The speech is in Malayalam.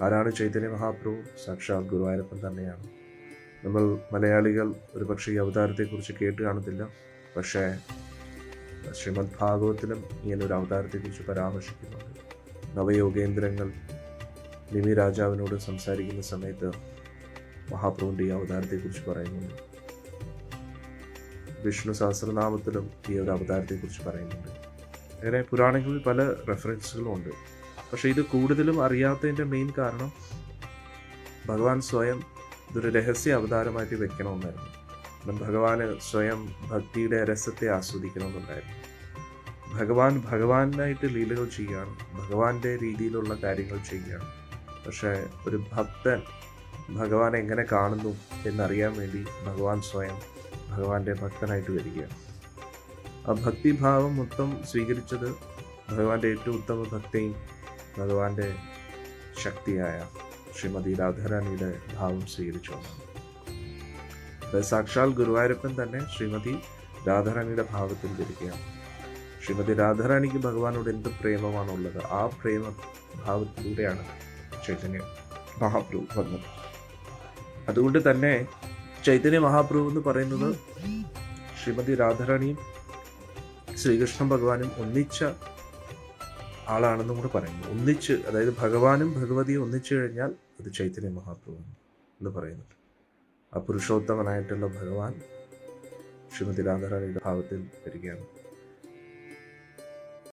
ആരാണ് ചൈതന്യ മഹാപ്രഭു? സാക്ഷാൽ ഗുരുവായൂരപ്പൻ തന്നെയാണ്. നമ്മൾ മലയാളികൾ ഒരുപക്ഷെ ഈ അവതാരത്തെക്കുറിച്ച് കേട്ട് കാണത്തില്ല പക്ഷേ ശ്രീമദ് ഭാഗവത്തിലും ഇങ്ങനെ ഒരു അവതാരത്തെക്കുറിച്ച് പരാമർശിക്കുന്നുണ്ട്. നവയോഗേന്ദ്രങ്ങൾ നിമി രാജാവിനോട് സംസാരിക്കുന്ന സമയത്ത് മഹാപ്രഭുവിന്റെ ഈ അവതാരത്തെക്കുറിച്ച് പറയുന്നുണ്ട്. വിഷ്ണു സഹസ്രനാമത്തിലും ഈ ഒരു അവതാരത്തെക്കുറിച്ച് പറയുന്നുണ്ട്. അങ്ങനെ പുരാണങ്ങളിൽ പല റെഫറൻസുകളും ഉണ്ട്. പക്ഷേ ഇത് കൂടുതലും അറിയാത്തതിന്റെ മെയിൻ കാരണം ഭഗവാൻ സ്വയം ഇതൊരു രഹസ്യ അവതാരമായിട്ട് വെക്കണമെന്നായിരുന്നു. ഭഗവാന് സ്വയം ഭക്തിയുടെ രസത്തെ ആസ്വദിക്കണമെന്നുണ്ടായിരുന്നു. ഭഗവാൻ ഭഗവാനായിട്ട് ലീലകൾ ചെയ്യുകയാണ് ഭഗവാന്റെ രീതിയിലുള്ള കാര്യങ്ങൾ ചെയ്യുകയാണ്. പക്ഷേ ഒരു ഭക്തൻ ഭഗവാൻ എങ്ങനെ കാണുന്നു എന്നറിയാൻ വേണ്ടി ഭഗവാൻ സ്വയം ഭഗവാന്റെ ഭക്തനായിട്ട് വരികയാണ്. ആ ഭക്തിഭാവം മൊത്തം സ്വീകരിച്ചത് ഭഗവാന്റെ ഏറ്റവും ഉത്തമ ഭക്തിയും ഭഗവാന്റെ ശക്തിയായ ശ്രീമതി രാധാറാണിയുടെ ഭാവം സ്വീകരിച്ചു. വന്നു സാക്ഷാൽ ഗുരുവായൂരപ്പൻ തന്നെ ശ്രീമതി രാധാറാണിയുടെ ഭാവത്തിൽ ധരിക്കുകയാണ് ശ്രീമതി രാധാറാണിക്ക് ഭഗവാനോട് എന്ത് പ്രേമമാണുള്ളത്? ആ പ്രേമ ഭാവത്തിലൂടെയാണ് ചൈതന്യ മഹാപ്രഭു വന്നത്. അതുകൊണ്ട് തന്നെ ചൈതന്യ മഹാപ്രഭു എന്ന് പറയുന്നത് ശ്രീമതി രാധാറാണിയും ശ്രീകൃഷ്ണ ഭഗവാനും ഒന്നിച്ച ആളാണെന്നും കൂടെ പറയുന്നു. ഒന്നിച്ച് അതായത് ഭഗവാനും ഭഗവതിയും ഒന്നിച്ചു കഴിഞ്ഞാൽ അത് ചൈതന്യ മഹാപ്രഭു എന്ന് പറയുന്നുണ്ട്. ആ പുരുഷോത്തമനായിട്ടുള്ള ഭഗവാൻ ശ്രീമതി രാധാറാണിയുടെ ഭാവത്തിൽ വരികയാണ്.